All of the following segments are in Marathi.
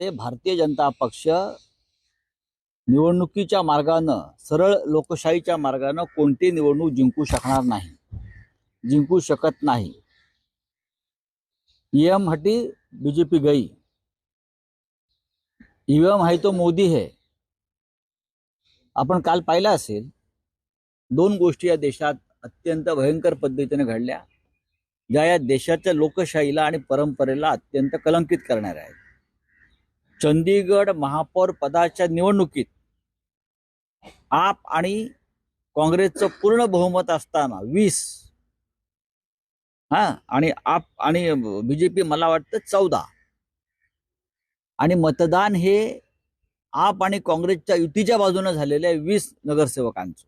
ते भारतीय जनता पक्ष निवडणुकीच्या मार्गानं सरळ लोकशाहीच्या मार्गानं कोणती निवडणूक जिंकू शकणार नाही. जिंकू शकत नाही. ईएम हटी बीजेपी गई. ईव्हीएम आहे तो मोदी है. आपण काल पाहिलं असेल दोन गोष्टी या देशात अत्यंत भयंकर पद्धतीने घडल्या ज्या या देशाच्या लोकशाहीला आणि परंपरेला अत्यंत कलंकित करणाऱ्या आहेत. चंदीगड महापौर पदाच्या निवडणुकीत आप आणि काँग्रेसचं पूर्ण बहुमत असताना वीस हा आणि आप आणि बीजेपी मला वाटतं चौदा. आणि मतदान हे आप आणि काँग्रेसच्या युतीच्या बाजूने झालेल्या वीस नगरसेवकांचं.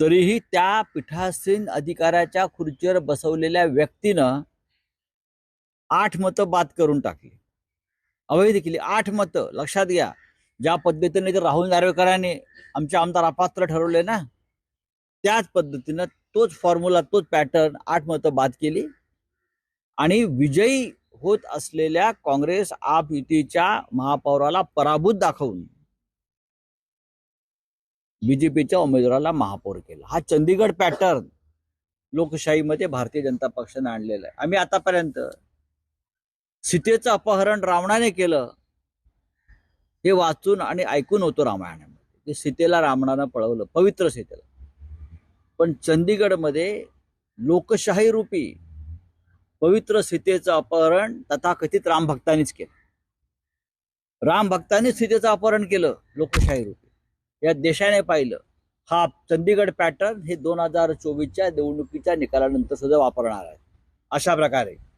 तरीही त्या पीठासीन अधिकाऱ्याच्या खुर्चीवर बसवलेल्या व्यक्तीनं आठ मतं बाद करून टाकली. अवैध केली. आठ मतं लक्षात घ्या. ज्या पद्धतीने ते राहुल नार्वेकरांनी आमचे आमदार अपात्र ठरवले ना त्याच पद्धतीनं तोच फॉर्म्युला तोच पॅटर्न आठ मतं बाद केली. आणि विजयी होत असलेल्या काँग्रेस आप युतीच्या महापौराला पराभूत दाखवून बीजेपीच्या उमेदवाराला महापौर केला. हा चंदीगड पॅटर्न लोकशाहीमध्ये भारतीय जनता पक्षाने आणलेला आहे. आम्ही आतापर्यंत सीतेचं अपहरण रावणाने केलं. हे वाचून आणि ऐकून होतो रामायणामध्ये. की सीतेला रावणानं पळवलं पवित्र सीतेला. पण चंदीगडमध्ये लोकशाही रूपी पवित्र सीतेचं अपहरण तथाकथित रामभक्तांनीच केलं. रामभक्तांनीच सीतेचं अपहरण केलं लोकशाही रूपी. या देशाने पाहिलं हा चंदीगड पॅटर्न हे दोन हजार चोवीसच्या निवडणुकीच्या निकालानंतर सुद्धा वापरणार आहे. अशा प्रकारे.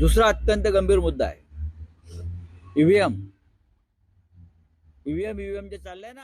दुसरा अत्यंत गंभीर मुद्दा आहे. ईव्हीएम. ईव्हीएम ईव्हीएम जे चाललंय ना